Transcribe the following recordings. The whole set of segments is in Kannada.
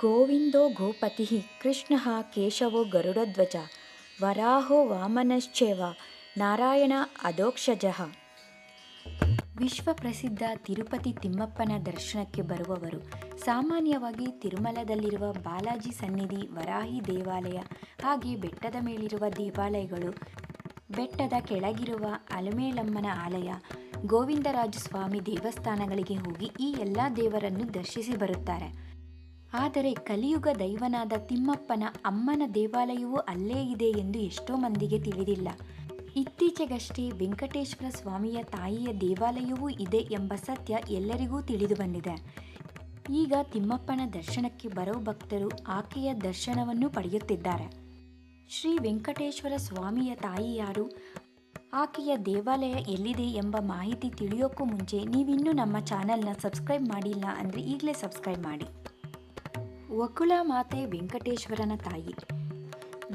ಗೋಪತಿಃ ಕೃಷ್ಣಃ ಕೇಶವೋ ಗರುಡಧ್ವಜ ವರಾಹೋ ವಾಮನಶ್ಚೇವ ನಾರಾಯಣ ಅಧೋಕ್ಷಜಃ. ವಿಶ್ವಪ್ರಸಿದ್ಧ ತಿರುಪತಿ ತಿಮ್ಮಪ್ಪನ ದರ್ಶನಕ್ಕೆ ಬರುವವರು ಸಾಮಾನ್ಯವಾಗಿ ತಿರುಮಲದಲ್ಲಿರುವ ಬಾಲಾಜಿ ಸನ್ನಿಧಿ ವರಾಹಿ ದೇವಾಲಯ, ಹಾಗೆ ಬೆಟ್ಟದ ಮೇಲಿರುವ ದೇವಾಲಯಗಳು, ಬೆಟ್ಟದ ಕೆಳಗಿರುವ ಅಲಮೇಲಮ್ಮನ ಆಲಯ ಗೋವಿಂದರಾಜ ಸ್ವಾಮಿ ದೇವಸ್ಥಾನಗಳಿಗೆ ಹೋಗಿ ಈ ಎಲ್ಲ ದೇವರನ್ನು ದರ್ಶಿಸಿ ಬರುತ್ತಾರೆ. ಆದರೆ ಕಲಿಯುಗ ದೈವನಾದ ತಿಮ್ಮಪ್ಪನ ಅಮ್ಮನ ದೇವಾಲಯವೂ ಅಲ್ಲೇ ಇದೆ ಎಂದು ಎಷ್ಟೋ ಮಂದಿಗೆ ತಿಳಿದಿಲ್ಲ. ಇತ್ತೀಚೆಗಷ್ಟೇ ವೆಂಕಟೇಶ್ವರ ಸ್ವಾಮಿಯ ತಾಯಿಯ ದೇವಾಲಯವೂ ಇದೆ ಎಂಬ ಸತ್ಯ ಎಲ್ಲರಿಗೂ ತಿಳಿದು ಬಂದಿದೆ. ಈಗ ತಿಮ್ಮಪ್ಪನ ದರ್ಶನಕ್ಕೆ ಬರೋ ಭಕ್ತರು ಆಕೆಯ ದರ್ಶನವನ್ನು ಪಡೆಯುತ್ತಿದ್ದಾರೆ. ಶ್ರೀ ವೆಂಕಟೇಶ್ವರ ಸ್ವಾಮಿಯ ತಾಯಿ ಯಾರು? ಆಕೆಯ ದೇವಾಲಯ ಎಲ್ಲಿದೆ ಎಂಬ ಮಾಹಿತಿ ತಿಳಿಯೋಕ್ಕೂ ಮುಂಚೆ ನೀವಿನ್ನೂ ನಮ್ಮ ಚಾನಲ್ನ ಸಬ್ಸ್ಕ್ರೈಬ್ ಮಾಡಿಲ್ಲ ಅಂದರೆ ಈಗಲೇ ಸಬ್ಸ್ಕ್ರೈಬ್ ಮಾಡಿ. ವಕುಳ ಮಾತೆ ವೆಂಕಟೇಶ್ವರನ ತಾಯಿ.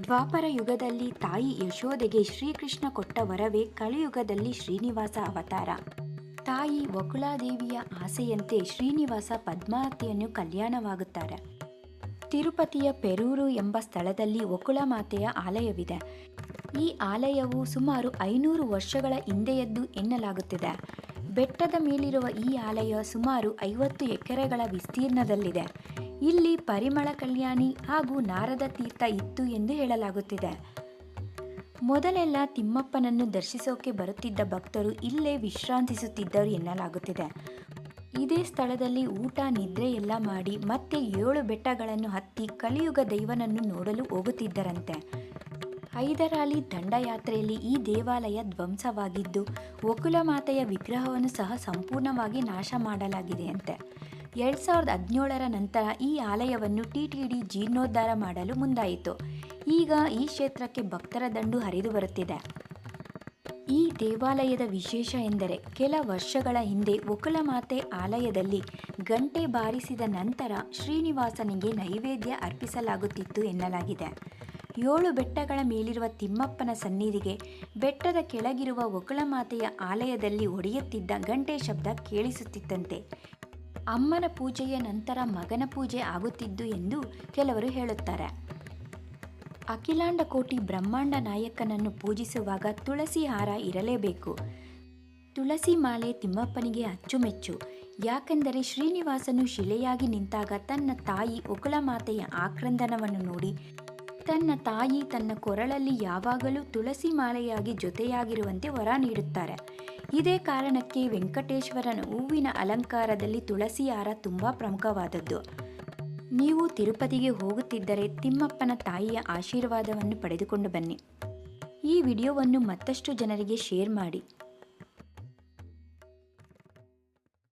ದ್ವಾಪರ ಯುಗದಲ್ಲಿ ತಾಯಿ ಯಶೋದೆಗೆ ಶ್ರೀಕೃಷ್ಣ ಕೊಟ್ಟ ವರವೇ ಕಲಿಯುಗದಲ್ಲಿ ಶ್ರೀನಿವಾಸ ಅವತಾರ. ತಾಯಿ ವಕುಳಾದೇವಿಯ ಆಸೆಯಂತೆ ಶ್ರೀನಿವಾಸ ಪದ್ಮಾವತಿಯನ್ನು ಕಲ್ಯಾಣವಾಗುತ್ತಾರೆ. ತಿರುಪತಿಯ ಪೆರೂರು ಎಂಬ ಸ್ಥಳದಲ್ಲಿ ವಕುಳ ಮಾತೆಯ ಆಲಯವಿದೆ. ಈ ಆಲಯವು ಸುಮಾರು ಐನೂರು ವರ್ಷಗಳ ಹಿಂದೆಯದ್ದು ಎನ್ನಲಾಗುತ್ತಿದೆ. ಬೆಟ್ಟದ ಮೇಲಿರುವ ಈ ಆಲಯ ಸುಮಾರು ಐವತ್ತು ಎಕರೆಗಳ ವಿಸ್ತೀರ್ಣದಲ್ಲಿದೆ. ಇಲ್ಲಿ ಪರಿಮಳ ಕಲ್ಯಾಣಿ ಹಾಗೂ ನಾರದ ತೀರ್ಥ ಇತ್ತು ಎಂದು ಹೇಳಲಾಗುತ್ತಿದೆ. ಮೊದಲೆಲ್ಲ ತಿಮ್ಮಪ್ಪನನ್ನು ದರ್ಶಿಸೋಕೆ ಬರುತ್ತಿದ್ದ ಭಕ್ತರು ಇಲ್ಲೇ ವಿಶ್ರಾಂತಿಸುತ್ತಿದ್ದರು ಎನ್ನಲಾಗುತ್ತಿದೆ. ಇದೇ ಸ್ಥಳದಲ್ಲಿ ಊಟ, ನಿದ್ರೆ ಎಲ್ಲ ಮಾಡಿ ಮತ್ತೆ ಏಳು ಬೆಟ್ಟಗಳನ್ನು ಹತ್ತಿ ಕಲಿಯುಗ ದೈವನನ್ನು ನೋಡಲು ಹೋಗುತ್ತಿದ್ದರಂತೆ. ಹೈದರಾಲಿ ದಂಡಯಾತ್ರೆಯಲ್ಲಿ ಈ ದೇವಾಲಯ ಧ್ವಂಸವಾಗಿದ್ದು ಒಕುಲ ಮಾತೆಯ ವಿಗ್ರಹವನ್ನು ಸಹ ಸಂಪೂರ್ಣವಾಗಿ ನಾಶ ಮಾಡಲಾಗಿದೆಯಂತೆ. ಎರಡು ಸಾವಿರದ ಹದಿನೇಳರ ನಂತರ ಈ ಆಲಯವನ್ನು ಟಿ ಟಿ ಡಿ ಜೀರ್ಣೋದ್ಧಾರ ಮಾಡಲು ಮುಂದಾಯಿತು. ಈಗ ಈ ಕ್ಷೇತ್ರಕ್ಕೆ ಭಕ್ತರ ದಂಡು ಹರಿದು ಬರುತ್ತಿದೆ. ಈ ದೇವಾಲಯದ ವಿಶೇಷ ಎಂದರೆ, ಕೆಲ ವರ್ಷಗಳ ಹಿಂದೆ ವಕುಲಮಾತೆ ಆಲಯದಲ್ಲಿ ಗಂಟೆ ಬಾರಿಸಿದ ನಂತರ ಶ್ರೀನಿವಾಸನಿಗೆ ನೈವೇದ್ಯ ಅರ್ಪಿಸಲಾಗುತ್ತಿತ್ತು ಎನ್ನಲಾಗಿದೆ. ಏಳು ಬೆಟ್ಟಗಳ ಮೇಲಿರುವ ತಿಮ್ಮಪ್ಪನ ಸನ್ನಿಧಿಗೆ ಬೆಟ್ಟದ ಕೆಳಗಿರುವ ಒಕಳಮಾತೆಯ ಆಲಯದಲ್ಲಿ ಒಡೆಯುತ್ತಿದ್ದ ಗಂಟೆ ಶಬ್ದ ಕೇಳಿಸುತ್ತಿತ್ತಂತೆ. ಅಮ್ಮನ ಪೂಜೆಯ ನಂತರ ಮಗನ ಪೂಜೆ ಆಗುತ್ತಿದ್ದು ಎಂದು ಕೆಲವರು ಹೇಳುತ್ತಾರೆ. ಅಖಿಲಾಂಡ ಕೋಟಿ ಬ್ರಹ್ಮಾಂಡ ನಾಯಕನನ್ನು ಪೂಜಿಸುವಾಗ ತುಳಸಿ ಹಾರ ಇರಲೇಬೇಕು. ತುಳಸಿ ಮಾಲೆ ತಿಮ್ಮಪ್ಪನಿಗೆ ಅಚ್ಚುಮೆಚ್ಚು. ಯಾಕೆಂದರೆ ಶ್ರೀನಿವಾಸನು ಶಿಲೆಯಾಗಿ ನಿಂತಾಗ ತನ್ನ ತಾಯಿ ಮಾತೆಯ ಆಕ್ರಂದನವನ್ನು ನೋಡಿ ತನ್ನ ತಾಯಿ ತನ್ನ ಕೊರಳಲ್ಲಿ ಯಾವಾಗಲೂ ತುಳಸಿ ಮಾಲೆಯಾಗಿ ಜೊತೆಯಾಗಿರುವಂತೆ ವರ ನೀಡುತ್ತಾರೆ. ಇದೇ ಕಾರಣಕ್ಕೆ ವೆಂಕಟೇಶ್ವರನ ಹೂವಿನ ಅಲಂಕಾರದಲ್ಲಿ ತುಳಸಿ ಹಾರ ತುಂಬ ಪ್ರಮುಖವಾದದ್ದು. ನೀವು ತಿರುಪತಿಗೆ ಹೋಗುತ್ತಿದ್ದರೆ ತಿಮ್ಮಪ್ಪನ ತಾಯಿಯ ಆಶೀರ್ವಾದವನ್ನು ಪಡೆದುಕೊಂಡು ಬನ್ನಿ. ಈ ವಿಡಿಯೋವನ್ನು ಮತ್ತಷ್ಟು ಜನರಿಗೆ ಶೇರ್ ಮಾಡಿ.